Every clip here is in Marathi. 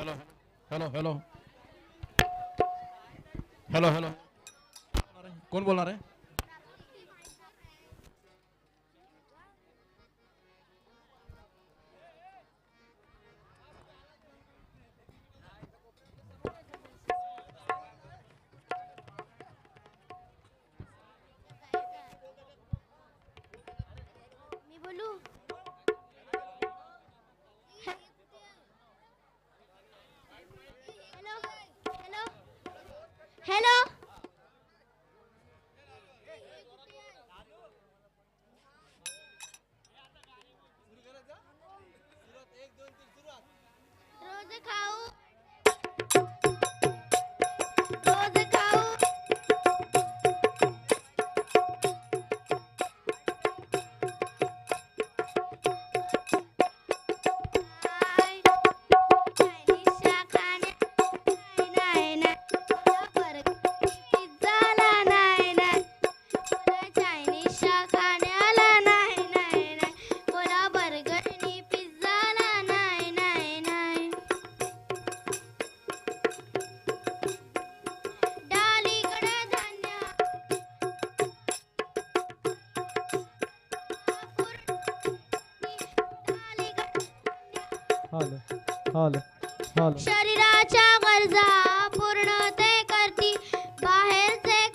Hello hello hello hello hello कौन बोला रहे? बोलू? the cow. शरीराच्या गरजा पूर्ण ते करती बाहेरचे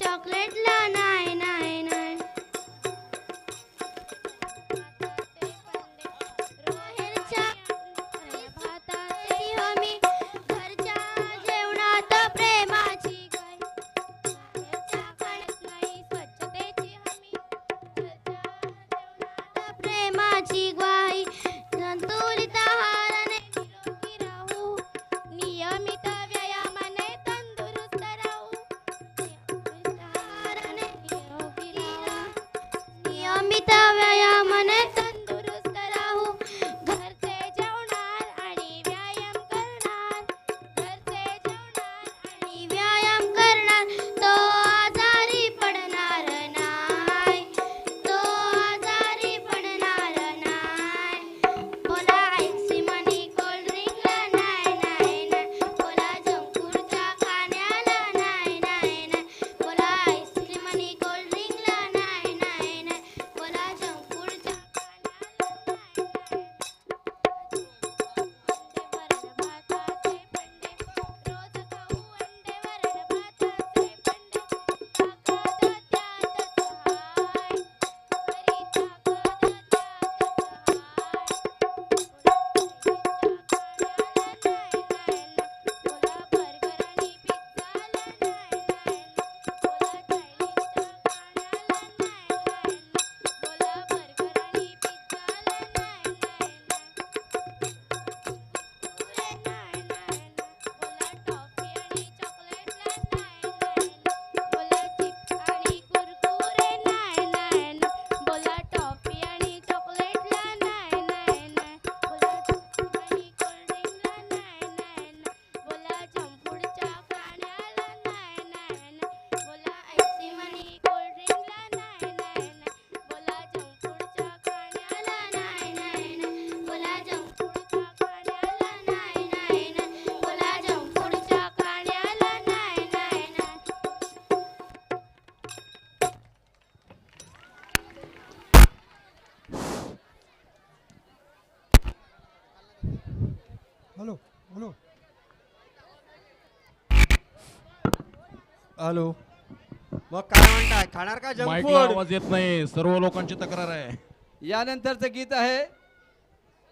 চকলেট লানায় না কবিতা हॅलो हॅलो हॅलो. मग काय म्हणताय? खाणार का जंक आवाज येत नाही. सर्व लोकांची तक्रार आहे. यानंतरचं गीत आहे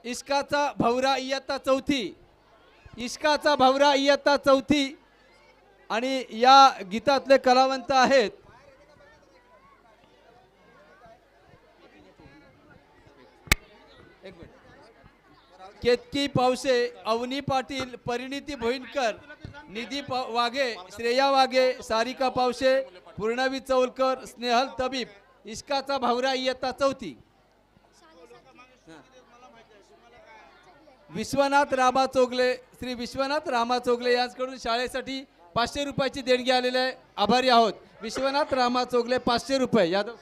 इश्काचा भवरा इयत्ता चौथी. इश्काचा भवरा इयत्ता चौथी. आणि या गीतातले कलावंत आहेत. एक मिनिट. केतकी पावसे अवनी पाटील परिणिती भोईनकर निधी पा- वाघे श्रेया वाघे सारिका पावसे पूर्णवी चौलकर स्नेहल तबीब इश्काचा भावरा इयत्ता चौथी. विश्वनाथ रामा चोगले श्री विश्वनाथ रामा चोगले यांच्याकडून शाळेसाठी पाचशे रुपयाची देणगी आलेली आहे. आभारी आहोत. विश्वनाथ रामा चोगले पाचशे रुपये. यादव